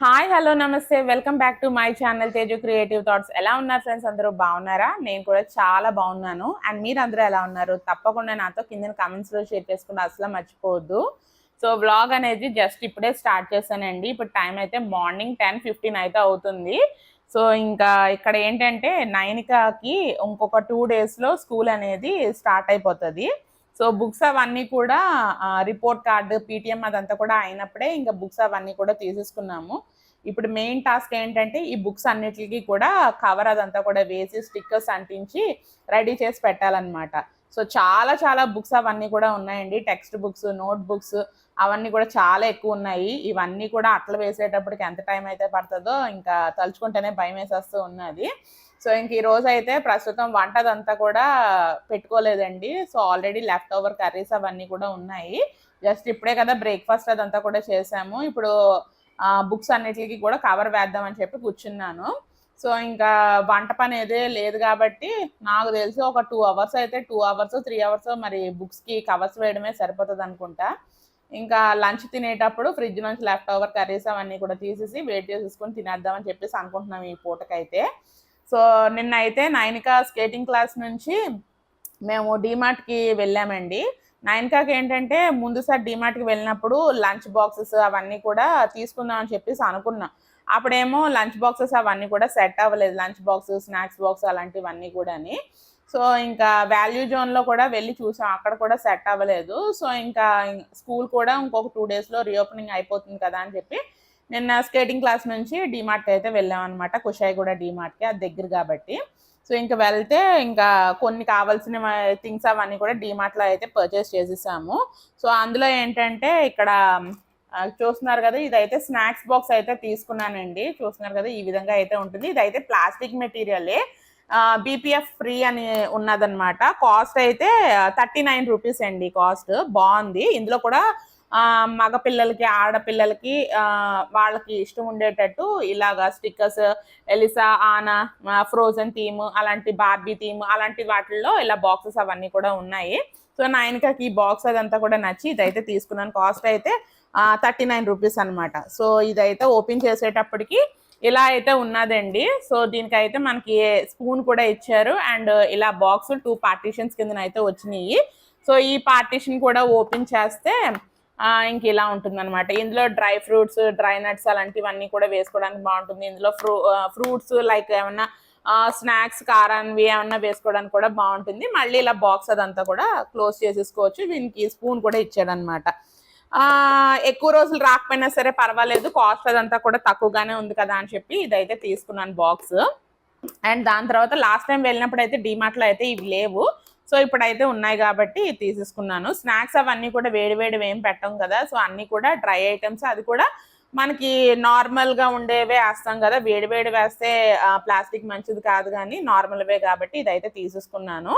Hi hello నమస్తే. Welcome back to my channel Teju creative thoughts ఎలా ఉన్నారు friends అందరూ బాగున్నారా? నేను కూడా చాలా బాగున్నాను. అండ్ మీరు అందరూ ఎలా ఉన్నారు? తప్పకుండా నాతో కింద కమెంట్స్లో షేర్ చేసుకుంటే అసలు మర్చిపోవద్దు. సో వ్లాగ్ అనేది జస్ట్ ఇప్పుడే స్టార్ట్ చేశానండి. ఇప్పుడు టైం అయితే మార్నింగ్ టెన్ ఫిఫ్టీన్ అయితే అవుతుంది. సో ఇంకా ఇక్కడ ఏంటంటే నైనికాకి ఇంకొక టూ డేస్లో స్కూల్ అనేది స్టార్ట్ అయిపోతుంది. సో బుక్స్ అవన్నీ కూడా రిపోర్ట్ కార్డు పీటీఎం అదంతా కూడా అయినప్పుడే ఇంకా బుక్స్ అవన్నీ కూడా తీసేసుకున్నాము. ఇప్పుడు మెయిన్ టాస్క్ ఏంటంటే ఈ బుక్స్ అన్నిటికీ కూడా కవర్ అదంతా కూడా వేసి స్టిక్కర్స్ అంటించి రెడీ చేసి పెట్టాలన్నమాట. సో చాలా చాలా బుక్స్ అవన్నీ కూడా ఉన్నాయండి. టెక్స్ట్ బుక్స్ నోట్ బుక్స్ అవన్నీ కూడా చాలా ఎక్కువ ఉన్నాయి. ఇవన్నీ కూడా అట్లా వేసేటప్పటికి ఎంత టైం అయితే పడుతుందో ఇంకా తలుచుకుంటేనే భయం వేసేస్తూ ఉన్నది. సో ఇంక ఈ రోజు అయితే ప్రస్తుతం వంట అదంతా కూడా పెట్టుకోలేదండి. So already left over curries అవన్నీ కూడా ఉన్నాయి. జస్ట్ ఇప్పుడే కదా బ్రేక్ఫాస్ట్ అదంతా కూడా చేసాము. ఇప్పుడు బుక్స్ అన్నిటికీ కూడా కవర్ వేద్దామని చెప్పి కూర్చున్నాను. సో ఇంకా వంట పని ఏదే లేదు కాబట్టి నాకు తెలిసి ఒక టూ అవర్స్ అయితే టూ అవర్స్ త్రీ అవర్స్ మరి బుక్స్కి కవర్స్ వేయడమే సరిపోతుంది అనుకుంటా. ఇంకా లంచ్ తినేటప్పుడు ఫ్రిడ్జ్ నుంచి లెఫ్ట్ ఓవర్ కర్రీస్ అవన్నీ కూడా తీసేసి వెయిట్ చేసేసుకొని తినేద్దామని చెప్పేసి అనుకుంటున్నాం ఈ పూటకైతే. సో నిన్న అయితే నైనిక స్కేటింగ్ క్లాస్ నుంచి మేము డీమార్ట్కి వెళ్ళామండి. నైన్కాకి ఏంటంటే ముందుసారి డీమార్ట్కి వెళ్ళినప్పుడు లంచ్ బాక్సెస్ అవన్నీ కూడా తీసుకుందాం అని చెప్పేసి అనుకున్నాం. అప్పుడేమో లంచ్ బాక్సెస్ అవన్నీ కూడా సెట్ అవ్వలేదు. లంచ్ బాక్స్ స్నాక్స్ బాక్స్ అలాంటివన్నీ కూడాని. సో ఇంకా వాల్యూ జోన్లో కూడా వెళ్ళి చూసాం. అక్కడ కూడా సెట్ అవ్వలేదు. సో ఇంకా స్కూల్ కూడా ఇంకొక టూ డేస్లో రీఓపెనింగ్ అయిపోతుంది కదా అని చెప్పి నిన్న స్కేటింగ్ క్లాస్ నుంచి డీమార్ట్కి అయితే వెళ్ళాం అనమాట కుషాయిగూడ డిమార్ట్కి అది దగ్గర కాబట్టి. సో ఇంకా వెళ్తే ఇంకా కొన్ని కావాల్సిన థింగ్స్ అవన్నీ కూడా డీమార్ట్లో అయితే పర్చేస్ చేసేసాము. సో అందులో ఏంటంటే ఇక్కడ చూస్తున్నారు కదా ఇదైతే స్నాక్స్ బాక్స్ అయితే తీసుకున్నానండి. చూస్తున్నారు కదా ఈ విధంగా అయితే ఉంటుంది. ఇదైతే ప్లాస్టిక్ మెటీరియలే బీపీఎఫ్ ఫ్రీ అని ఉన్నదనమాట కాస్ట్ అయితే థర్టీ నైన్ రూపీస్ అండి కాస్ట్ బాగుంది. ఇందులో కూడా మగపిల్లలకి ఆడపిల్లలకి వాళ్ళకి ఇష్టం ఉండేటట్టు ఇలాగా stickers Elsa Anna Frozen theme అలాంటి బార్బీ థీమ్ అలాంటి వాటిల్లో ఇలా బాక్సెస్ అవన్నీ కూడా ఉన్నాయి. సో నైన్కాకి ఈ బాక్స్ అదంతా కూడా నచ్చి ఇదైతే తీసుకున్నాను. కాస్ట్ అయితే థర్టీ నైన్ రూపీస్ అనమాట సో ఇదైతే ఓపెన్ చేసేటప్పటికి ఇలా అయితే ఉన్నదండి. సో దీనికైతే మనకి స్పూన్ కూడా ఇచ్చారు. అండ్ ఇలా బాక్స్ టూ పార్టీషన్స్ కింద అయితే వచ్చినాయి. సో ఈ పార్టీషన్ కూడా ఓపెన్ చేస్తే ఇంక ఇలా ఉంటుంది అనమాట ఇందులో డ్రై ఫ్రూట్స్ డ్రై నట్స్ అలాంటివన్నీ కూడా వేసుకోవడానికి బాగుంటుంది. ఇందులో ఫ్రూ ఫ్రూట్స్ లైక్ ఏమన్నా స్నాక్స్ కారాన్వి ఏమన్నా వేసుకోవడానికి కూడా బాగుంటుంది. మళ్ళీ ఇలా బాక్స్ అదంతా కూడా క్లోజ్ చేసేసుకోవచ్చు. దీనికి స్పూన్ కూడా ఇచ్చాడనమాట ఎక్కువ రోజులు రాకపోయినా సరే పర్వాలేదు. కాస్ట్ అదంతా కూడా తక్కువగానే ఉంది కదా అని చెప్పి ఇదైతే తీసుకున్నాను బాక్స్. అండ్ దాని తర్వాత లాస్ట్ టైం వెళ్ళినప్పుడు అయితే డిమార్ట్లో అయితే ఇవి లేవు. సో ఇప్పుడైతే ఉన్నాయి కాబట్టి తీసేసుకున్నాను. స్నాక్స్ అవన్నీ కూడా వేడి వేడి ఏం పెట్టం కదా సో అన్నీ కూడా డ్రై ఐటమ్స్. అది కూడా మనకి నార్మల్గా ఉండేవే వేస్తాం కదా వేడి వేడి వేస్తే ప్లాస్టిక్ మంచిది కాదు కానీ నార్మల్వే కాబట్టి ఇదైతే తీసేసుకున్నాను.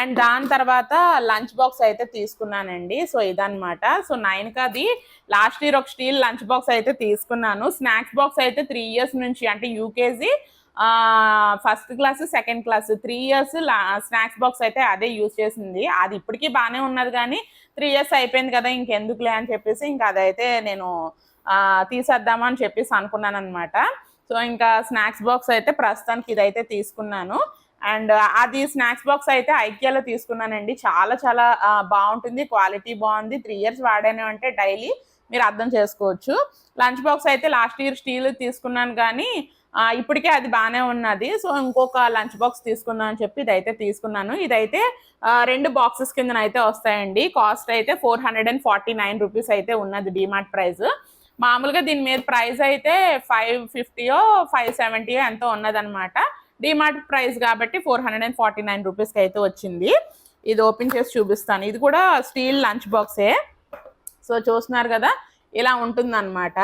అండ్ దాని తర్వాత లంచ్ బాక్స్ అయితే తీసుకున్నానండి. సో ఇదనమాట సో నైన్కి అది లాస్ట్ ఇయర్ ఒక స్టీల్ లంచ్ బాక్స్ అయితే తీసుకున్నాను. స్నాక్స్ బాక్స్ అయితే త్రీ ఇయర్స్ నుంచి అంటే UKG first class second class three years snacks box అయితే అదే యూజ్ చేసింది. అది ఇప్పటికీ బాగానే ఉన్నది కానీ త్రీ ఇయర్స్ అయిపోయింది కదా ఇంకెందుకులే అని చెప్పేసి ఇంకా అదైతే నేను తీసేద్దామని చెప్పేసి అనుకున్నాను అనమాట సో ఇంకా స్నాక్స్ బాక్స్ అయితే ప్రస్తుతానికి ఇదైతే తీసుకున్నాను. అండ్ అది స్నాక్స్ బాక్స్ అయితే ఐక్యాలో తీసుకున్నానండి. చాలా చాలా బాగుంటుంది. క్వాలిటీ బాగుంది. త్రీ ఇయర్స్ వాడాను అంటే డైలీ మీరు అర్థం చేసుకోవచ్చు. లంచ్ బాక్స్ అయితే లాస్ట్ ఇయర్ స్టీల్ తీసుకున్నాను కానీ ఇప్పటికే అది బాగానే ఉన్నది. సో ఇంకొక లంచ్ బాక్స్ తీసుకుందాం అని చెప్పి ఇదైతే తీసుకున్నాను. ఇదైతే రెండు బాక్సెస్ కింద అయితే వస్తాయండి. కాస్ట్ అయితే four hundred and forty nine rupees అయితే ఉన్నది డిమార్ట్ ప్రైస్. మామూలుగా దీని మీద ప్రైస్ అయితే ఫైవ్ ఫిఫ్టీయో ఫైవ్ సెవెంటీయో ఎంతో ఉన్నదనమాట డిమార్ట్ ప్రైస్ కాబట్టి four hundred and forty nine రూపీస్కి అయితే వచ్చింది. ఇది ఓపెన్ చేసి చూపిస్తాను. ఇది కూడా స్టీల్ లంచ్ బాక్సే. సో చూస్తున్నారు కదా ఇలా ఉంటుందన్నమాట.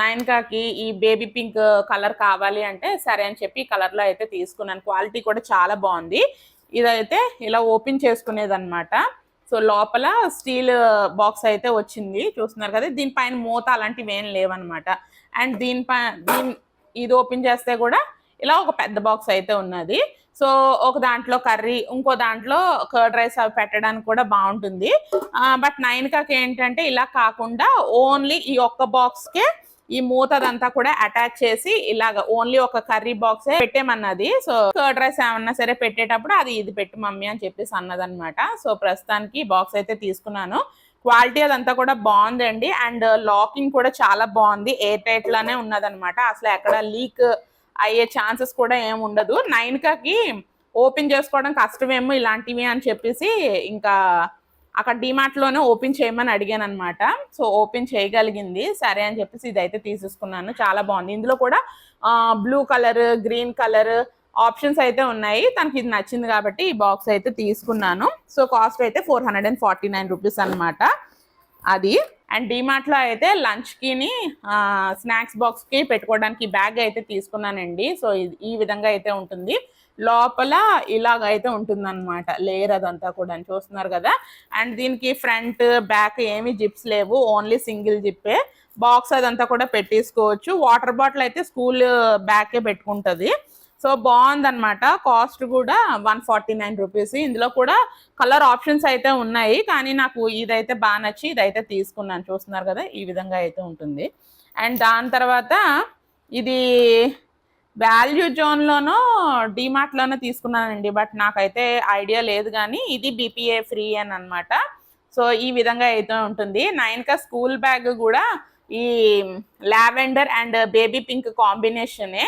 నయన్కాకి ఈ బేబీ పింక్ కలర్ కావాలి అంటే సరే అని చెప్పి ఈ కలర్లో అయితే తీసుకున్నాను. క్వాలిటీ కూడా చాలా బాగుంది. ఇదైతే ఇలా ఓపెన్ చేసుకునేది అనమాట సో లోపల స్టీల్ బాక్స్ అయితే వచ్చింది. చూస్తున్నారు కదా దీనిపైన మూత అలాంటివి ఏం లేవన్నమాట. అండ్ దీనిపై దీని ఇది ఓపెన్ చేస్తే కూడా ఇలా ఒక పెద్ద బాక్స్ అయితే ఉన్నది. సో ఒక దాంట్లో కర్రీ ఇంకో దాంట్లో కర్డ్ రైస్ అవి పెట్టడానికి కూడా బాగుంటుంది. బట్ నైన్ ఏంటంటే ఇలా కాకుండా ఓన్లీ ఈ ఒక్క బాక్స్కే ఈ మూత అదంతా కూడా అటాచ్ చేసి ఇలాగ ఓన్లీ ఒక కర్రీ బాక్స్ పెట్టేమన్నది. సో కర్డ్ రైస్ ఏమన్నా సరే పెట్టేటప్పుడు అది ఇది పెట్టు మమ్మీ అని చెప్పేసి అన్నదనమాట సో ప్రస్తుతానికి బాక్స్ అయితే తీసుకున్నాను. క్వాలిటీ అదంతా కూడా బాగుందండి. అండ్ లాకింగ్ కూడా చాలా బాగుంది. ఎయిర్ టైట్ లానే ఉన్నదనమాట అసలు ఎక్కడ లీక్ అయ్యే ఛాన్సెస్ కూడా ఏమి ఉండదు. నైన్కాకి ఓపెన్ చేసుకోవడం కష్టమేమో ఇలాంటివి అని చెప్పేసి ఇంకా అక్కడ డిమార్ట్లోనే ఓపెన్ చేయమని అడిగాను అనమాట సో ఓపెన్ చేయగలిగింది. సరే అని చెప్పేసి ఇదైతే తీసేసుకున్నాను. చాలా బాగుంది. ఇందులో కూడా blue colour green colour options అయితే ఉన్నాయి. తనకి ఇది నచ్చింది కాబట్టి ఈ బాక్స్ అయితే తీసుకున్నాను. సో కాస్ట్ అయితే four hundred and forty nine rupees అనమాట అది. అండ్ డిమార్ట్లో అయితే లంచ్కిని స్నాక్స్ బాక్స్కి పెట్టుకోవడానికి బ్యాగ్ అయితే తీసుకున్నానండి. సో ఈ విధంగా అయితే ఉంటుంది. లోపల ఇలాగ అయితే ఉంటుంది అనమాట లేయర్ అదంతా కూడా చూస్తున్నారు కదా. అండ్ దీనికి ఫ్రంట్ బ్యాక్ ఏమి జిప్స్ లేవు. ఓన్లీ సింగిల్ జిప్పే. బాక్స్ అదంతా కూడా పెట్టేసుకోవచ్చు. వాటర్ బాటిల్ అయితే స్కూల్ బ్యాకే పెట్టుకుంటుంది. సో బాగుందన్నమాట. కాస్ట్ కూడా వన్ ఫార్టీ నైన్ రూపీస్. ఇందులో కూడా కలర్ ఆప్షన్స్ అయితే ఉన్నాయి. కానీ నాకు ఇదైతే బాగా నచ్చి ఇదైతే తీసుకున్నాను. చూస్తున్నారు కదా ఈ విధంగా అయితే ఉంటుంది. అండ్ దాని తర్వాత ఇది వాల్యూ జోన్లోనో డిమార్ట్లోనో తీసుకున్నానండి. బట్ నాకైతే ఐడియా లేదు కానీ ఇది బీపీఏ ఫ్రీ అని అనమాట సో ఈ విధంగా అయితే ఉంటుంది. నైన్కా స్కూల్ బ్యాగ్ కూడా ఈ లావెండర్ అండ్ బేబీ పింక్ కాంబినేషనే.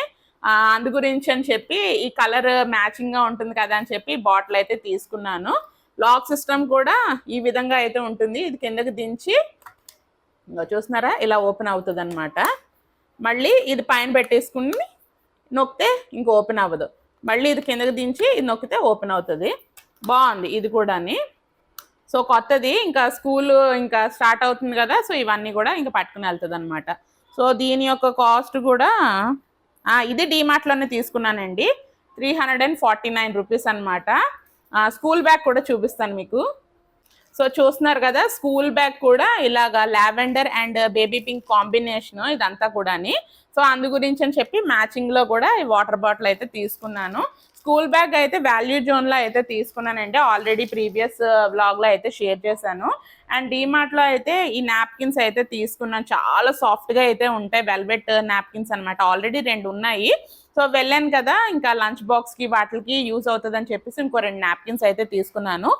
అందు గురించి అని చెప్పి ఈ కలర్ మ్యాచింగ్గా ఉంటుంది కదా అని చెప్పి బాటిల్ అయితే తీసుకున్నాను. లాక్ సిస్టమ్ కూడా ఈ విధంగా అయితే ఉంటుంది. ఇది కిందకి దించి ఇంకో చూస్తున్నారా? ఇలా ఓపెన్ అవుతుంది అనమాట మళ్ళీ ఇది పైన పెట్టేసుకుని నొక్కితే ఇంక ఓపెన్ అవ్వదు. మళ్ళీ ఇది కిందకి దించి ఇది నొక్కితే ఓపెన్ అవుతుంది. బాగుంది ఇది కూడాని. సో కొత్తది ఇంకా స్కూల్ ఇంకా స్టార్ట్ అవుతుంది కదా సో ఇవన్నీ కూడా ఇంకా పట్టుకుని వెళ్తుంది అనమాట సో దీని యొక్క కాస్ట్ కూడా ఇది డిమార్ట్లోనే తీసుకున్నానండి. Three hundred and forty nine rupees అనమాట స్కూల్ బ్యాగ్ కూడా చూపిస్తాను మీకు. సో చూస్తున్నారు కదా స్కూల్ బ్యాగ్ కూడా ఇలాగా lavender and baby pink combination ఇదంతా కూడాని. సో అందు గురించి అని చెప్పి మ్యాచింగ్లో కూడా ఈ వాటర్ బాటిల్ అయితే తీసుకున్నాను. స్కూల్ బ్యాగ్ అయితే వాల్యూ జోన్లో అయితే తీసుకున్నానండి. ఆల్రెడీ ప్రీవియస్ వ్లాగ్లో అయితే షేర్ చేశాను. అండ్ డిమార్ట్లో అయితే ఈ నాప్కిన్స్ అయితే తీసుకున్నాను. చాలా సాఫ్ట్గా అయితే ఉంటాయి. వెల్వెట్ నాప్కిన్స్ అనమాట ఆల్రెడీ రెండు ఉన్నాయి. సో వెళ్ళాను కదా ఇంకా లంచ్ బాక్స్కి వాటికి యూస్ అవుతుంది అని చెప్పేసి ఇంకో రెండు నాప్కిన్స్ అయితే తీసుకున్నాను.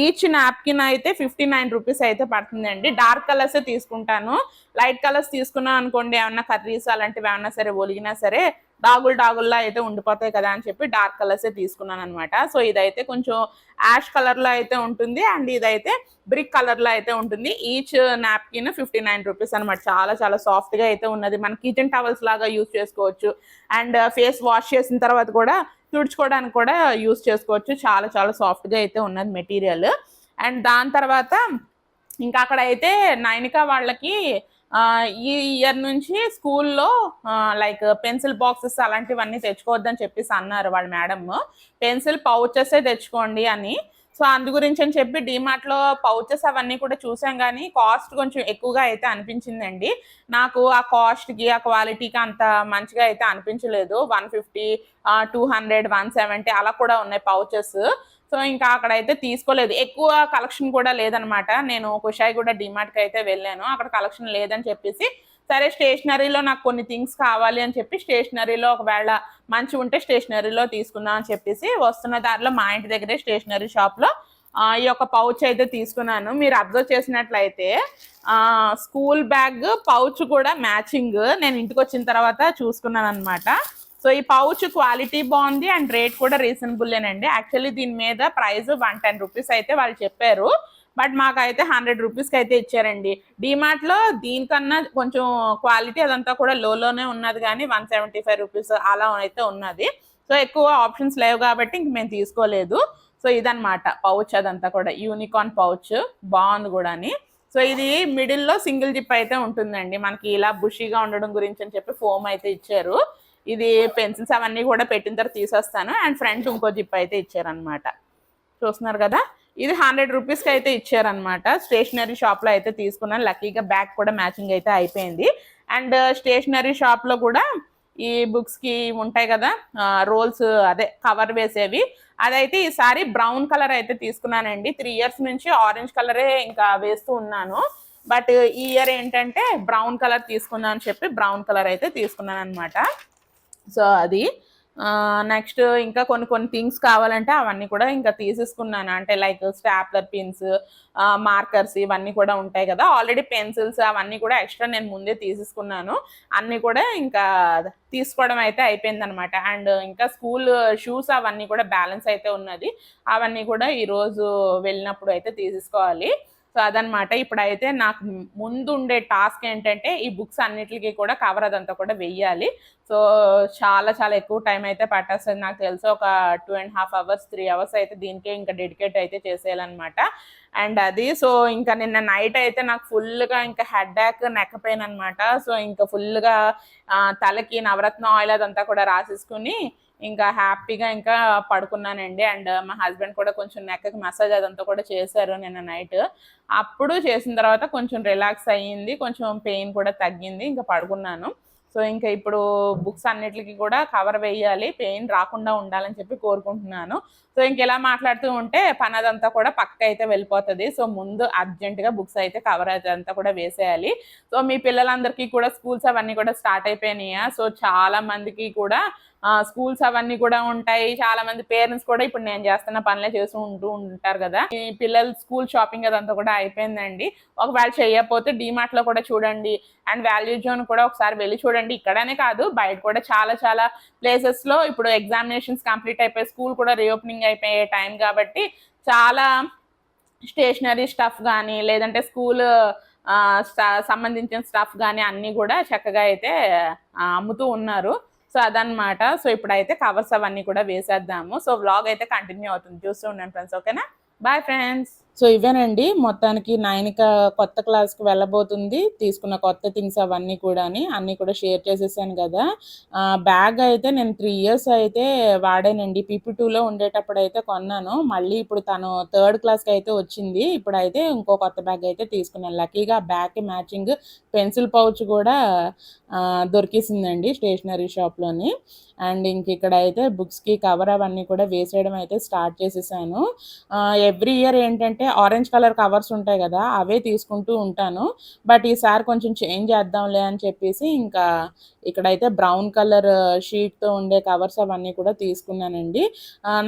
ఈచ్ నాప్కిన్ అయితే ఫిఫ్టీ నైన్ రూపీస్ అయితే పడుతుందండి. డార్క్ కలర్స్ తీసుకుంటాను. లైట్ కలర్స్ తీసుకున్నాను అనుకోండి ఏమన్నా కర్రీస్ అలాంటివి ఏమన్నా సరే ఒలిగినా సరే డాగులు డాగుల్లా అయితే ఉండిపోతాయి కదా అని చెప్పి డార్క్ కలర్సే తీసుకున్నాను అనమాట సో ఇదైతే కొంచెం యాష్ కలర్లో అయితే ఉంటుంది అండ్ ఇదైతే బ్రిక్ కలర్లో అయితే ఉంటుంది. Each napkin fifty nine rupees అనమాట చాలా చాలా సాఫ్ట్గా అయితే ఉన్నది. మన కిచెన్ టవల్స్ లాగా యూస్ చేసుకోవచ్చు. అండ్ ఫేస్ వాష్ చేసిన తర్వాత కూడా తుడుచుకోవడానికి కూడా యూస్ చేసుకోవచ్చు. చాలా చాలా సాఫ్ట్గా అయితే ఉన్నది మెటీరియల్. అండ్ దాని తర్వాత ఇంకా అక్కడ అయితే నైనికా వాళ్ళకి ఈ ఇయర్ నుంచి స్కూల్లో లైక్ పెన్సిల్ బాక్సెస్ అలాంటివన్నీ తెచ్చుకోవద్దని చెప్పేసి అన్నారు వాళ్ళ మేడం పెన్సిల్ పౌచెసే తెచ్చుకోండి అని. సో అందు గురించి అని చెప్పి డిమార్ట్లో పౌచెస్ అవన్నీ కూడా చూసాం కానీ కాస్ట్ కొంచెం ఎక్కువగా అయితే అనిపించిందండి. నాకు ఆ కాస్ట్కి ఆ క్వాలిటీకి అంత మంచిగా అయితే అనిపించలేదు. One fifty two hundred one seventy అలా కూడా ఉన్నాయి పౌచెస్ సో ఇంకా అక్కడ అయితే తీసుకోలేదు. ఎక్కువ కలెక్షన్ కూడా లేదనమాట. నేను కుషాయి కూడా డిమార్ట్కి అయితే వెళ్ళాను. అక్కడ కలెక్షన్ లేదని చెప్పేసి సరే స్టేషనరీలో నాకు కొన్ని థింగ్స్ కావాలి అని చెప్పి స్టేషనరీలో ఒకవేళ మంచి ఉంటే స్టేషనరీలో తీసుకుందాం అని చెప్పేసి వస్తున్న దారిలో మా ఇంటి దగ్గరే స్టేషనరీ షాప్లో ఈ యొక్క పౌచ్ అయితే తీసుకున్నాను. మీరు అబ్జర్వ్ చేసినట్లయితే స్కూల్ బ్యాగ్ పౌచ్ కూడా మ్యాచింగ్ నేను ఇంటికి వచ్చిన తర్వాత చూసుకున్నాను అనమాట సో ఈ పౌచ్ క్వాలిటీ బాగుంది అండ్ రేట్ కూడా రీజనబుల్లేనండి యాక్చువల్లీ దీని మీద ప్రైస్ వన్ టెన్ రూపీస్ అయితే వాళ్ళు చెప్పారు. బట్ మాకైతే హండ్రెడ్ రూపీస్కి అయితే ఇచ్చారండి. డిమార్ట్లో దీనికన్నా కొంచెం క్వాలిటీ అదంతా కూడా లోలోనే ఉన్నది కానీ వన్ సెవెంటీ ఫైవ్ రూపీస్ అలా అయితే ఉన్నది. సో ఎక్కువ ఆప్షన్స్ లేవు కాబట్టి ఇంక మేము తీసుకోలేదు. సో ఇదనమాట పౌచ్ అదంతా కూడా. యూనికార్న్ పౌచ్ బాగుంది కూడా అని సో ఇది మిడిల్లో సింగిల్ జిప్ అయితే ఉంటుందండి. మనకి ఇలా బుషీగా ఉండడం గురించి అని చెప్పి ఫోమ్ అయితే ఇచ్చారు. ఇది పెన్సిల్స్ అవన్నీ కూడా పెట్టిన తర్వాత తీసేస్తాను. అండ్ ఫ్రంట్ ఇంకో జిప్ అయితే ఇచ్చారనమాట చూస్తున్నారు కదా? ఇది హండ్రెడ్ రూపీస్కి అయితే ఇచ్చారనమాట స్టేషనరీ షాప్లో అయితే తీసుకున్నాను లక్కీగా బ్యాగ్ కూడా మ్యాచింగ్ అయితే అయిపోయింది. అండ్ uh, స్టేషనరీ షాప్లో కూడా ఈ బుక్స్కి ఉంటాయి కదా? రోల్స్ అదే కవర్ వేసేవి. అదైతే ఈసారి బ్రౌన్ కలర్ అయితే తీసుకున్నానండి. త్రీ ఇయర్స్ నుంచి ఆరెంజ్ కలరే ఇంకా వేస్తూ ఉన్నాను. బట్ ఈ ఇయర్ ఏంటంటే బ్రౌన్ కలర్ తీసుకుందాం అని చెప్పి బ్రౌన్ కలర్ అయితే తీసుకున్నాను అనమాట సో అది. నెక్స్ట్ ఇంకా కొన్ని కొన్ని థింగ్స్ కావాలంటే అవన్నీ కూడా ఇంకా తీసేసుకున్నాను. అంటే లైక్ స్టాప్లర్ పిన్స్ మార్కర్స్ ఇవన్నీ కూడా ఉంటాయి కదా. ఆల్రెడీ పెన్సిల్స్ అవన్నీ కూడా ఎక్స్ట్రా నేను ముందే తీసేసుకున్నాను. అన్నీ కూడా ఇంకా తీసుకోవడం అయితే అయిపోయింది అనమాట అండ్ ఇంకా స్కూల్ షూస్ అవన్నీ కూడా బ్యాలెన్స్ అయితే ఉన్నది. అవన్నీ కూడా ఈరోజు వెళ్ళినప్పుడు అయితే తీసేసుకోవాలి. సో అదనమాట ఇప్పుడైతే నాకు ముందు ఉండే టాస్క్ ఏంటంటే ఈ బుక్స్ అన్నిటికీ కూడా కవర్ అదంతా కూడా వెయ్యాలి. సో చాలా చాలా ఎక్కువ టైం అయితే పట్టేస్తుంది నాకు తెలిసి. ఒక two and half hours three hours అయితే దీనికే ఇంకా డెడికేట్ అయితే చేసేయాలన్నమాట. అండ్ అది సో ఇంకా నిన్న నైట్ అయితే నాకు ఫుల్గా ఇంకా హెడ్డాక్ బ్యాక్ నెక్ పెయిన్ అనమాట సో ఇంకా ఫుల్గా తలకి నవరత్న ఆయిల్ అదంతా కూడా రాసేసుకుని ఇంకా హ్యాపీగా ఇంకా పడుకున్నానండి. అండ్ మా హస్బెండ్ కూడా కొంచెం నెక్కకి మసాజ్ అదంతా కూడా చేశారు నిన్న నైట్. అప్పుడు చేసిన తర్వాత కొంచెం రిలాక్స్ అయ్యింది. కొంచెం పెయిన్ కూడా తగ్గింది. ఇంకా పడుకున్నాను. సో ఇంకా ఇప్పుడు బుక్స్ అన్నిటికీ కూడా కవర్ వేయాలి. పెయిన్ రాకుండా ఉండాలని చెప్పి కోరుకుంటున్నాను. సో ఇంకెలా మాట్లాడుతూ ఉంటే పని అదంతా కూడా పక్క అయితే వెళ్ళిపోతుంది. సో ముందు అర్జెంటుగా బుక్స్ అయితే కవర్ అదంతా కూడా వేసేయాలి. సో మీ పిల్లలందరికీ కూడా స్కూల్స్ అవన్నీ కూడా స్టార్ట్ అయిపోయినాయా? సో చాలా మందికి కూడా స్కూల్స్ అవన్నీ కూడా ఉంటాయి. చాలా మంది పేరెంట్స్ కూడా ఇప్పుడు నేను చేస్తున్న పనులే చేస్తూ ఉంటూ ఉంటారు కదా. ఈ పిల్లలు స్కూల్ షాపింగ్ అదంతా కూడా అయిపోయిందండి. ఒకవేళ చేయకపోతే డిమార్ట్లో కూడా చూడండి. అండ్ వాల్యూ జోన్ కూడా ఒకసారి వెళ్ళి చూడండి. ఇక్కడనే కాదు బయట కూడా చాలా చాలా ప్లేసెస్లో ఇప్పుడు ఎగ్జామినేషన్స్ కంప్లీట్ అయిపోయి స్కూల్ కూడా రీఓపెనింగ్ అయిపోయే టైం కాబట్టి చాలా స్టేషనరీ స్టఫ్ కానీ లేదంటే స్కూల్ సంబంధించిన స్టఫ్ కానీ అన్నీ కూడా చక్కగా అయితే అమ్ముతూ ఉన్నారు. సో అదనమాట సో ఇప్పుడైతే కవర్స్ అవన్నీ కూడా వేసేద్దాము. సో వ్లాగ్ అయితే కంటిన్యూ అవుతుంది. చూస్తూ ఉండండి ఫ్రెండ్స్. ఓకేనా? Bye friends. సో ఇవేనండి. మొత్తానికి నైన్క కొత్త క్లాస్కి వెళ్ళబోతుంది. తీసుకున్న కొత్త థింగ్స్ అవన్నీ కూడా అన్నీ కూడా షేర్ చేసేసాను కదా. బ్యాగ్ అయితే నేను త్రీ ఇయర్స్ అయితే వాడానండి. పీపీ టూలో ఉండేటప్పుడు అయితే కొన్నాను. మళ్ళీ ఇప్పుడు తను థర్డ్ క్లాస్కి అయితే వచ్చింది. ఇప్పుడైతే ఇంకో కొత్త బ్యాగ్ అయితే తీసుకున్నాను. లక్కీగా బ్యాగ్కి మ్యాచింగ్ పెన్సిల్ పౌచ్ కూడా దొరికేసిందండి స్టేషనరీ షాప్లోని. అండ్ ఇంక ఇక్కడ అయితే బుక్స్కి కవర్ అవన్నీ కూడా వేసేయడం అయితే స్టార్ట్ చేసేసాను. ఎవ్రీ ఇయర్ ఏంటంటే ఆరెంజ్ కలర్ కవర్స్ ఉంటాయి కదా అవే తీసుకుంటూ ఉంటాను. బట్ ఈసారి కొంచెం చేంజ్ చేద్దాంలే అని చెప్పేసి ఇంకా ఇక్కడైతే బ్రౌన్ కలర్ షీట్తో ఉండే కవర్స్ అవన్నీ కూడా తీసుకున్నానండి.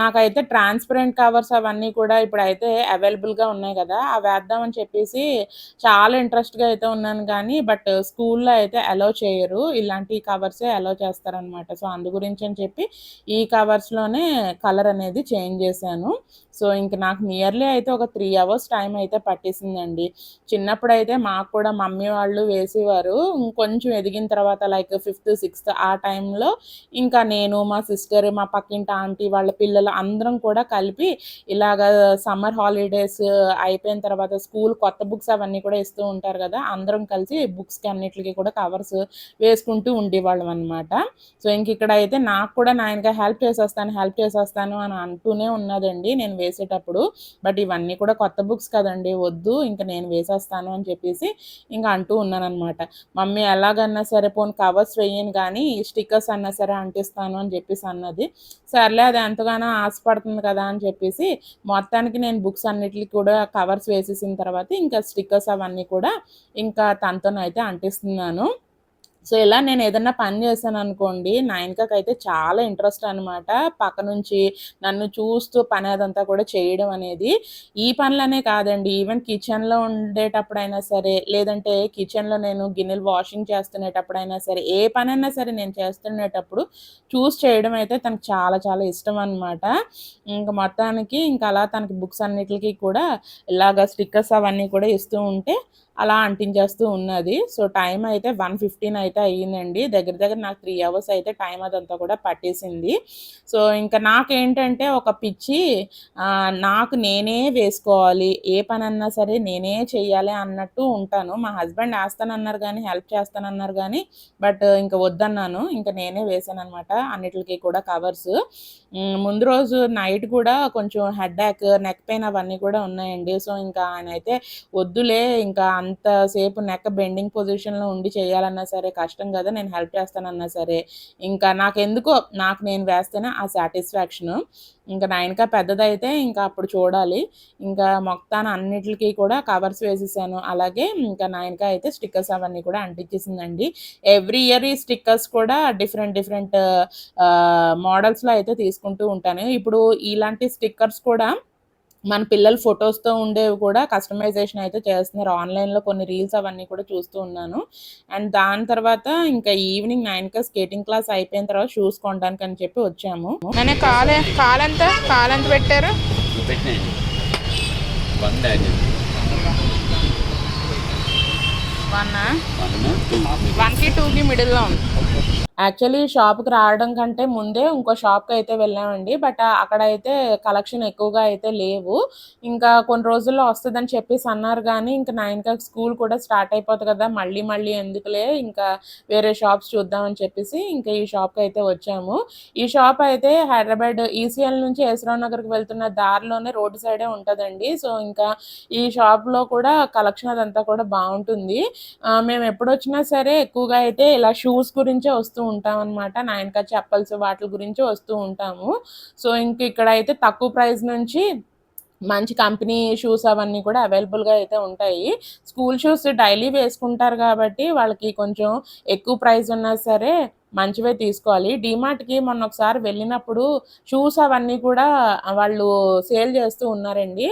నాకైతే ట్రాన్స్పరెంట్ కవర్స్ అవన్నీ కూడా ఇప్పుడైతే అవైలబుల్గా ఉన్నాయి కదా అవి వేద్దామని చెప్పేసి చాలా ఇంట్రెస్ట్గా అయితే ఉన్నాను కానీ బట్ స్కూల్లో అయితే అలో చేయరు. ఇలాంటి కవర్సే అలో చేస్తారనమాట. సో అందు గురించి అని చెప్పి ఈ కవర్స్లోనే కలర్ అనేది చేంజ్ చేశాను. సో ఇంక నాకు నియర్లీ అయితే ఒక త్రీ అవర్స్ టైం అయితే పట్టేసిందండి. చిన్నప్పుడు అయితే మాకు కూడా మమ్మీ వాళ్ళు వేసేవారు. ఇంకొంచెం ఎదిగిన తర్వాత లైక్ ఫిఫ్త్ సిక్స్త్ ఆ టైంలో ఇంకా నేను మా సిస్టర్ మా పక్కింటి ఆంటీ వాళ్ళ పిల్లలు అందరం కూడా కలిపి ఇలాగ సమ్మర్ హాలిడేస్ అయిపోయిన తర్వాత స్కూల్ కొత్త బుక్స్ అవన్నీ కూడా ఇస్తూ ఉంటారు కదా అందరం కలిసి బుక్స్కి అన్నిటికి కూడా కవర్స్ వేసుకుంటూ ఉండేవాళ్ళం అనమాట సో ఇంక ఇక్కడ అయితే నాకు కూడా నాయనగా హెల్ప్ చేసేస్తాను హెల్ప్ చేసేస్తాను అని అంటూనే ఉన్నదండి. నేను వేసేటప్పుడు. బట్ ఇవన్నీ కూడా కొత్త బుక్స్ కదండి వద్దు ఇంకా నేను వేసేస్తాను అని చెప్పేసి ఇంకా అంటూ ఉన్నాను అనమాట మమ్మీ ఎలాగన్నా సరే పోను కవర్స్ వేయను కానీ స్టిక్కర్స్ అన్నా సరే అంటిస్తాను అని చెప్పేసి అన్నది. సర్లే అది ఎంతగానో ఆశపడుతుంది కదా అని చెప్పేసి మొత్తానికి నేను బుక్స్ అన్నిటికి కూడా కవర్స్ వేసేసిన తర్వాత ఇంకా స్టిక్కర్స్ అవన్నీ కూడా ఇంకా తనతోనైతే అంటిస్తున్నాను. సో ఇలా నేను ఏదన్నా పని చేశాను అనుకోండి నాయనకకి అయితే చాలా ఇంట్రెస్ట్ అనమాట పక్క నుంచి నన్ను చూస్తూ పని అదంతా కూడా చేయడం అనేది. ఈ పనులనే కాదండి ఈవెన్ కిచెన్లో ఉండేటప్పుడైనా సరే లేదంటే కిచెన్లో నేను గిన్నెలు వాషింగ్ చేస్తునేటప్పుడైనా సరే ఏ పనైనా సరే నేను చేస్తునేటప్పుడు చూస్ చేయడం అయితే తనకు చాలా చాలా ఇష్టం అనమాట ఇంకా మొత్తానికి ఇంకా అలా తనకి బుక్స్ అన్నిటికీ కూడా ఇలాగ స్టిక్కర్స్ అవన్నీ కూడా ఇస్తూ ఉంటే అలా అంటించేస్తూ ఉన్నది. సో టైం అయితే వన్ ఫిఫ్టీన్ అయితే అయ్యిందండి. దగ్గర దగ్గర నాకు త్రీ అవర్స్ అయితే టైం అదంతా కూడా పట్టేసింది. సో ఇంకా నాకేంటంటే ఒక పిచ్చి నాకు నేనే వేసుకోవాలి ఏ పని అన్నా సరే నేనే చేయాలి అన్నట్టు ఉంటాను. మా హస్బెండ్ వేస్తానన్నారు కానీ హెల్ప్ చేస్తానన్నారు కానీ బట్ ఇంకా వద్దన్నాను. ఇంకా నేనే వేసాను అనమాట అన్నిటికీ కూడా కవర్స్. ముందు రోజు నైట్ కూడా కొంచెం హెడ్ నెక్ పెయిన్ అవన్నీ కూడా ఉన్నాయండి. సో ఇంకా ఆయన అయితే వద్దులే ఇంకా అంతసేపు నెక్ బెండింగ్ పొజిషన్‌లో ఉండి చేయాలన్నా సరే కష్టం కదా నేను హెల్ప్ చేస్తానన్నా సరే, ఇంకా నాకు ఎందుకో నాకు నేను వేస్తేనే ఆ సాటిస్ఫాక్షను. ఇంకా నాయనకా పెద్దదైతే ఇంకా అప్పుడు చూడాలి. ఇంకా మొత్తాన అన్నిటికీ కూడా కవర్స్ వేసేసాను. అలాగే ఇంకా నైన్‌క అయితే స్టిక్కర్స్ అవన్నీ కూడా అంటించేసిందండి. ఎవ్రీ ఇయర్ ఈ స్టిక్కర్స్ కూడా డిఫరెంట్ డిఫరెంట్ మోడల్స్‌లో అయితే తీసుకుంటూ ఉంటాను. ఇప్పుడు ఇలాంటి స్టిక్కర్స్ కూడా మన పిల్లల ఫోటోస్‌తో ఉండేవి కూడా కస్టమైజేషన్ అయితే చేస్తున్నారు. ఆన్‌లైన్‌లో కొన్ని రీల్స్ అవన్నీ కూడా చూస్తూ ఉన్నాను. అండ్ దాని తర్వాత ఇంకా ఈవినింగ్ 9కి స్కేటింగ్ క్లాస్ అయిపోయిన తర్వాత షూస్ కొనడానికి అని చెప్పి వచ్చాము. మన కాలే కాలెంత కాలెంత పెట్టారు వన్ వన్కి టూకి మిడిల్లో ఉంది యాక్చువల్లీ షాప్‌కి రావడం కంటే ముందే ఇంకో షాప్‌కయితే వెళ్ళామండి. బట్ అక్కడైతే కలెక్షన్ ఎక్కువగా అయితే లేవు. ఇంకా కొన్ని రోజుల్లో వస్తుందని చెప్పేసి అన్నారు గానీ, ఇంక 9కి స్కూల్ కూడా స్టార్ట్ అయిపోతుంది కదా! మళ్ళీ మళ్ళీ ఎందుకులే ఇంకా వేరే షాప్స్ చూద్దాం అని చెప్పేసి ఇంకా ఈ షాప్‌కయితే వచ్చాము. ఈ షాప్ అయితే హైదరాబాద్ ఈసీఎల్ నుంచి యశ్వరావు నగర్‌కి వెళ్తున్న దారిలోనే రోడ్డు సైడే ఉంటుందండి సో, ఇంకా ఈ షాప్‌లో కూడా కలెక్షన్ అదంతా కూడా బాగుంటుంది మేము మేము ఎప్పుడొచ్చినా సరే ఎక్కువగా అయితే ఇలా షూస్ గురించే వస్తూ ఉంటాం అనమాట 9క చెప్పల్స్ వాటి గురించి వస్తూ ఉంటాము. సో, ఇంక అయితే తక్కువ ప్రైస్ నుంచి మంచి కంపెనీ షూస్ అవన్నీ కూడా అవైలబుల్‌గా అయితే ఉంటాయి. స్కూల్ షూస్ డైలీ వేసుకుంటారు కాబట్టి వాళ్ళకి కొంచెం ఎక్కువ ప్రైస్ ఉన్నా సరే మంచివే తీసుకోవాలి. డీమార్ట్‌కి మొన్న ఒకసారి వెళ్ళినప్పుడు షూస్ అవన్నీ కూడా వాళ్ళు సేల్ చేస్తూ ఉన్నారండి.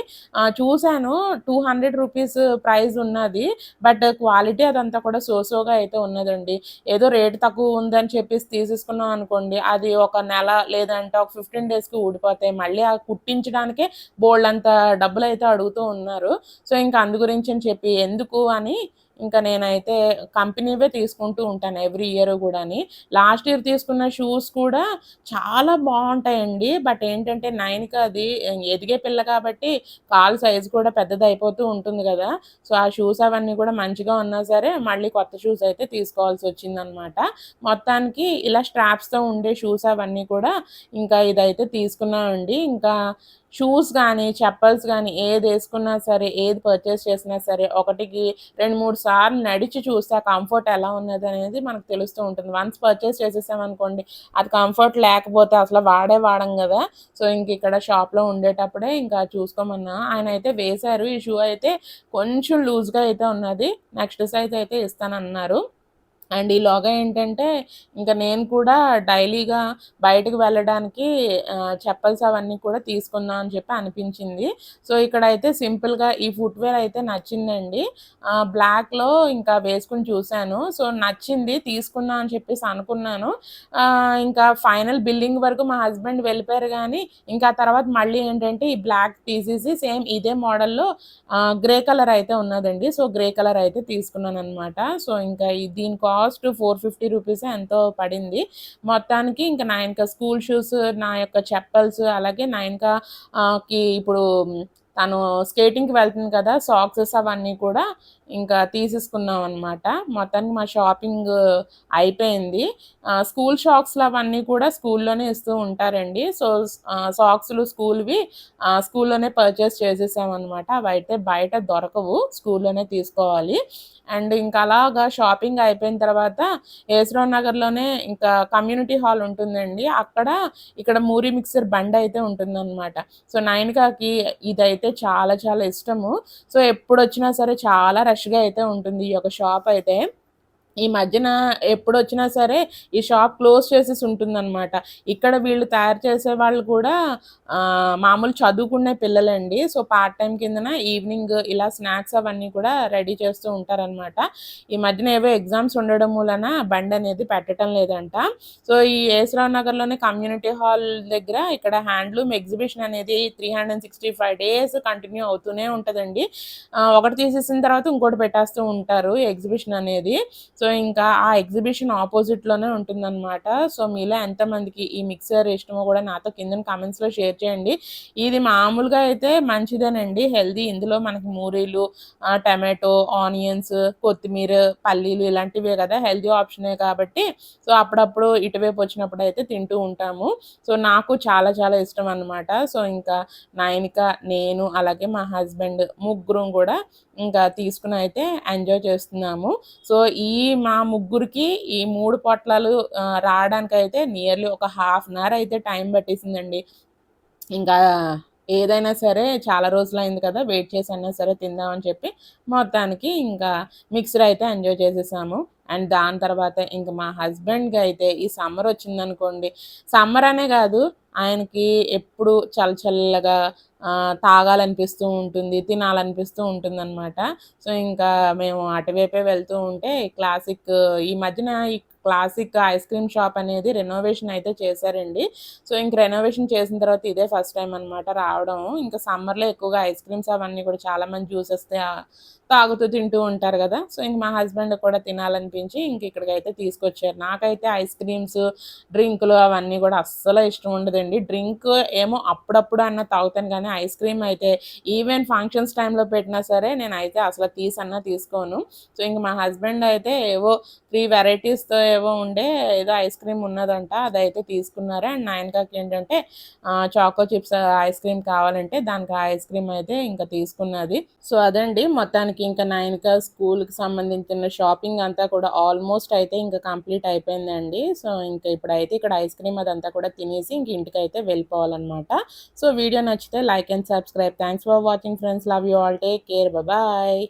చూశాను టూ హండ్రెడ్ రూపీస్ ప్రైస్ ఉన్నది. బట్ క్వాలిటీ అదంతా కూడా సోసోగా అయితే ఉన్నదండి. ఏదో రేట్ తక్కువ ఉందని చెప్పేసి తీసేసుకున్నాం అనుకోండి, అది ఒక నెల లేదంటే ఒక 15 డేస్‌కి ఊడిపోతాయి. మళ్ళీ ఆ కుట్టించడానికే డబ్బులు అయితే అడుగుతూ ఉన్నారు. సో, ఇంకా అందు గురించి అని చెప్పి ఎందుకు అని ఇంకా నేనైతే కంపెనీవే తీసుకుంటూ ఉంటాను ఎవ్రీ ఇయర్ కూడాని. లాస్ట్ ఇయర్ తీసుకున్న షూస్ కూడా చాలా బాగుంటాయండి. బట్ ఏంటంటే నైన్కి అది ఎదిగే పిల్ల కాబట్టి కాల్ సైజ్ కూడా పెద్దదయిపోతూ ఉంటుంది కదా. సో, ఆ షూస్ అవన్నీ కూడా మంచిగా ఉన్నా సరే మళ్ళీ కొత్త షూస్ అయితే తీసుకోవాల్సి వచ్చిందనమాట. మొత్తానికి ఇలా స్ట్రాప్స్‌తో ఉండే షూస్ అవన్నీ కూడా ఇంకా ఇదైతే తీసుకున్నామండి. ఇంకా షూస్ కానీ చెప్పల్స్ ఏది వేసుకున్నా సరే, ఏది పర్చేస్ చేసినా సరే ఒకటికి 2, 3 సార్లు నడిచి చూస్తే ఆ కంఫర్ట్ ఎలా ఉన్నది అనేది మనకు తెలుస్తూ ఉంటుంది. వన్స్ పర్చేస్ చేసేసామనుకోండి, అది కంఫర్ట్ లేకపోతే అసలు వాడే వాడం కదా సో, ఇంక ఇక్కడ షాప్‌లో ఉండేటప్పుడే ఇంకా చూసుకోమన్నా. ఆయన అయితే వేశారు. ఈ షూ అయితే కొంచెం లూజ్‌గా అయితే ఉన్నది. నెక్స్ట్ సైజ్ అయితే ఇస్తానన్నారు. అండ్ ఈలోగా ఏంటంటే, ఇంకా నేను కూడా డైలీగా బయటకు వెళ్ళడానికి చెప్పల్స్ అవన్నీ కూడా తీసుకుందాం అని చెప్పి అనిపించింది. సో, ఇక్కడ అయితే సింపుల్‌గా ఈ ఫుట్‌వేర్ అయితే నచ్చిందండి. బ్లాక్‌లో ఇంకా వేసుకొని చూసాను. సో, నచ్చింది తీసుకుందాం అని చెప్పేసి అనుకున్నాను. ఇంకా ఫైనల్ బిల్లింగ్ వరకు మా హస్బెండ్ వెళ్ళిపోయారు కానీ ఇంకా తర్వాత మళ్ళీ ఏంటంటే ఈ బ్లాక్ తీసేసి సేమ్ ఇదే మోడల్‌లో గ్రే కలర్ అయితే ఉన్నదండి. సో, గ్రే కలర్ అయితే తీసుకున్నాను అనమాట సో, ఇంకా దీని cost cost four fifty rupees ఎంతో పడింది. మొత్తానికి ఇంక 9క స్కూల్ షూస్, నా యొక్క చెప్పల్స్ అలాగే 9క ఆహ్, కి ఇప్పుడు తను స్కేటింగ్‌కి వెళ్తుంది కదా! సాక్సెస్ అవన్నీ కూడా ఇంకా తీసేసుకున్నాం అనమాట మొత్తానికి మా షాపింగ్ అయిపోయింది. స్కూల్ షాక్స్‌లు అవన్నీ కూడా స్కూల్లోనే ఇస్తూ ఉంటారండి. సో, సాక్స్‌లు స్కూల్‌వి స్కూల్లోనే పర్చేస్ చేసేసామనమాట. అయితే బయట దొరకవు. స్కూల్లోనే తీసుకోవాలి. అండ్ ఇంకా అలాగా షాపింగ్ అయిపోయిన తర్వాత ఏసరావు నగర్‌లోనే ఇంకా కమ్యూనిటీ హాల్ ఉంటుందండి. అక్కడ ఇక్కడ మూరి మిక్సర్ అయితే ఉంటుందన్నమాట సో, నైన్కాకి ఇదైతే చాలా చాలా ఇష్టము. సో, ఎప్పుడు వచ్చినా సరే చాలా ఫ్రెష్గా అయితే ఉంటుంది ఈ యొక్క షాప్ అయితే. ఈ మధ్యన ఎప్పుడొచ్చినా సరే ఈ షాప్ క్లోజ్ చేసేసి ఉంటుందన్నమాట ఇక్కడ వీళ్ళు తయారు చేసే వాళ్ళు కూడా మామూలు చదువుకునే పిల్లలండి. సో, పార్ట్ టైం కిందన ఈవినింగ్ ఇలా స్నాక్స్ అవన్నీ కూడా రెడీ చేస్తూ ఉంటారనమాట. ఈ మధ్యన ఏవో ఎగ్జామ్స్ ఉండడం మూలన అనేది పెట్టటం లేదంట. సో, ఈ ఏసరావు నగర్‌లోనే కమ్యూనిటీ హాల్ దగ్గర ఇక్కడ హ్యాండ్లూమ్ ఎగ్జిబిషన్ అనేది 365 డేస్ కంటిన్యూ అవుతూనే ఉంటుందండి ఒకటి తీసేసిన తర్వాత ఇంకోటి పెట్టేస్తూ ఉంటారు ఎగ్జిబిషన్ అనేది. సో, ఇంకా ఆ ఎగ్జిబిషన్ ఆపోజిట్లోనే ఉంటుందన్నమాట. సో మీలో ఎంతమందికి ఈ మిక్సర్ ఇష్టమో కూడా నాతో కింద కామెంట్స్లో షేర్ చేయండి. ఇది మామూలుగా అయితే మంచిదేనండి. హెల్దీ ఇందులో మనకి మూరీలు టమాటో ఆనియన్స్ కొత్తిమీర పల్లీలు ఇలాంటివే కదా. హెల్దీ ఆప్షనే కాబట్టి. సో అప్పుడప్పుడు ఇటువైపు వచ్చినప్పుడు అయితే తింటూ ఉంటాము. సో నాకు చాలా చాలా ఇష్టం అన్నమాట. సో ఇంకా నైనిక నేను అలాగే మా హస్బెండ్ ముగ్గురం కూడా ఇంకా తీసుకుని అయితే ఎంజాయ్ చేస్తున్నాము. సో ఈ మా ముగ్గురికి ఈ మూడు పొట్లాలు రావడానికి అయితే నియర్లీ ఒక హాఫ్ అన్ అవర్ అయితే టైం పట్టేసిందండి. ఇంకా ఏదైనా సరే చాలా రోజులు అయింది కదా వెయిట్ చేసి అయినా సరే తిందామని చెప్పి మొత్తానికి ఇంకా మిక్సర్ అయితే ఎంజాయ్ చేసేసాము. అండ్ దాని తర్వాత ఇంకా మా హస్బెండ్కి అయితే ఈ సమ్మర్ వచ్చిందనుకోండి. సమ్మర్ అనే కాదు ఆయనకి ఎప్పుడు చల్ల చల్లగా తాగాలనిపిస్తూ ఉంటుంది తినాలనిపిస్తూ ఉంటుంది అనమాట సో ఇంకా మేము అటువైపే వెళ్తూ ఉంటే క్లాసిక్ ఈ మధ్యన ఈ క్లాసిక్ ఐస్ క్రీమ్ షాప్ అనేది రెనోవేషన్ అయితే చేశారండి. సో ఇంక రెనోవేషన్ చేసిన తర్వాత ఇదే ఫస్ట్ టైం అనమాట రావడం. ఇంకా సమ్మర్లో ఎక్కువగా ఐస్ క్రీమ్స్ అవన్నీ కూడా చాలా మంది జ్యూసెస్ తాగుతూ తింటూ ఉంటారు కదా. సో ఇంక మా హస్బెండ్ కూడా తినాలనిపించి ఇంక ఇక్కడికి అయితే తీసుకొచ్చారు. నాకైతే ఐస్ క్రీమ్స్ డ్రింకులు అవన్నీ కూడా అస్సలు ఇష్టం ఉండదండి. డ్రింక్ ఏమో అప్పుడప్పుడు అన్న తాగుతాను కానీ ఐస్ క్రీమ్ అయితే ఈవెన్ ఫంక్షన్స్ టైంలో పెట్టినా సరే నేను అయితే అసలు తీసన్నా తీసుకోను. సో ఇంక మా హస్బెండ్ అయితే ఏవో త్రీ వెరైటీస్తో ఏవో ఉండే ఏదో ఐస్ క్రీమ్ ఉన్నదంట అదైతే తీసుకున్నారు. అండ్ నాయనకాకి ఏంటంటే చాకో చిప్స్ ఐస్ క్రీమ్ కావాలంటే దానికి ఐస్ క్రీమ్ అయితే ఇంకా తీసుకున్నది. సో అదండి మొత్తానికి ఇంకా నైన్క స్కూల్కి సంబంధించిన షాపింగ్ అంతా కూడా ఆల్మోస్ట్ అయితే ఇంకా కంప్లీట్ అయిపోయిందండి. సో ఇంకా ఇప్పుడైతే ఇక్కడ ఐస్ క్రీమ్ అదంతా కూడా తినేసి ఇంక ఇంటికి అయితే వెళ్ళిపోవాలన్నమాట. సో వీడియో నచ్చితే like and subscribe. Thanks for watching friends. Love you all. Take care. Bye.